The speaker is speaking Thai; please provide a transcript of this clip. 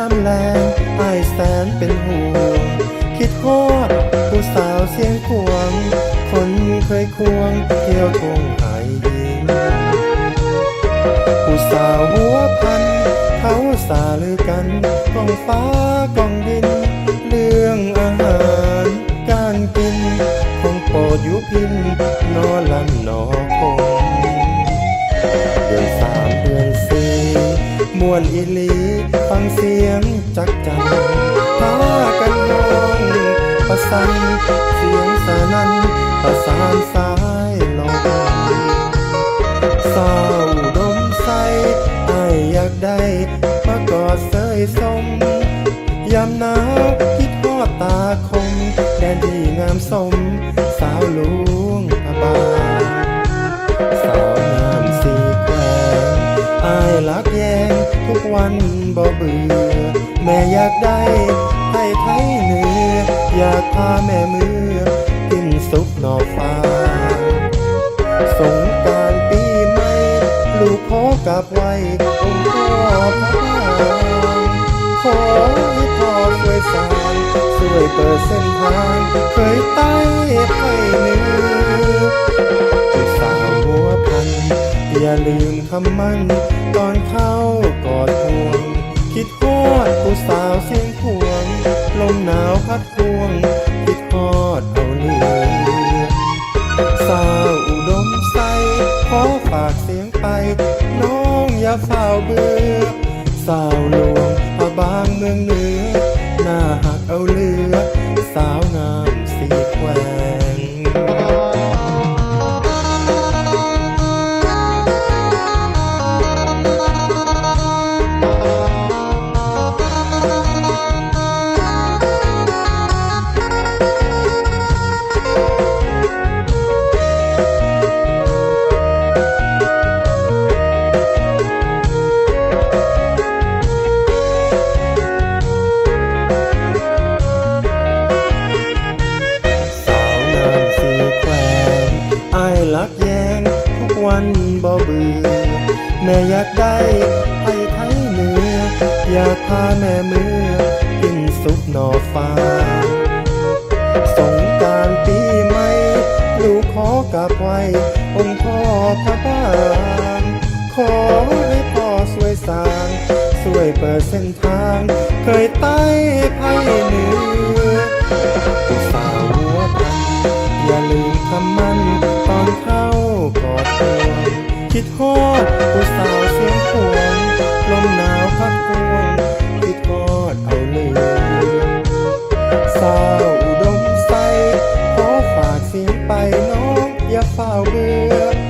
ามแรงไอายแสนเป็นห่วงคิดฮอดผู้สาวเสียงขวง คนเคยควงเที่ยวทงหายยิงผู้สาวหัวพัน เขาสาลือกันกองฟ้ากองดิน เรื่องอาหาร การกิน คงโปรดยุพินนอลัน มวนอีหลีฟังเสียงจักจันพากันร้องประสานเสียงสานันประสานสายลมเศร้าดมใสไออยากได้มากอดเสยสม ยามหนาวคิดทอดตาคมแดนที่งามสม สาวหล วันบ่เบื่อ แม่อยากได้ไทยไทยเนื้อ อยากพาแม่มือ กินซุปหน่อฟ้า สงการปีใหม่ลูกขอกลับไว้องค์พ่อพระบางขอให้พ่อช่วยสางช่วยเปิดเส้นทางเคยใต้ให้เหนือ อย่าลืมคำมั่นตอนเข้ากอดห่วง คิดฮอดผู้สาวเสียงพวง ลมหนาวพัดพวง คิดฮอดเอาเหลือสาวอุดมใสขอฝากเสียงไป น้องอย่าเฝ้าเบื่อสาวหลวงพระบางเมืองเหนือหน้าหักเอาเหลือันบ่เบื่อแม่อยากได้ไทยไทยเหนือ อยากพาแม่มือกินซุปหน่อฟ้า สงการปีใหม่ลูกขอกลับไว้ องค์พ่อพระบางขอให้พ่อช่วยสางช่วยเปิดเส้นทาง เคยใต้ไพ่เหนือผู้สาวหัวพันอย่าลืมคำมั่น อดผู้สาวเสียงพวงลมหนาวพัดพวงคิดทอดเอาเลยสาวอุดมใสขอฝากเสียงไปน้องอย่าเฝ้าเบื่อ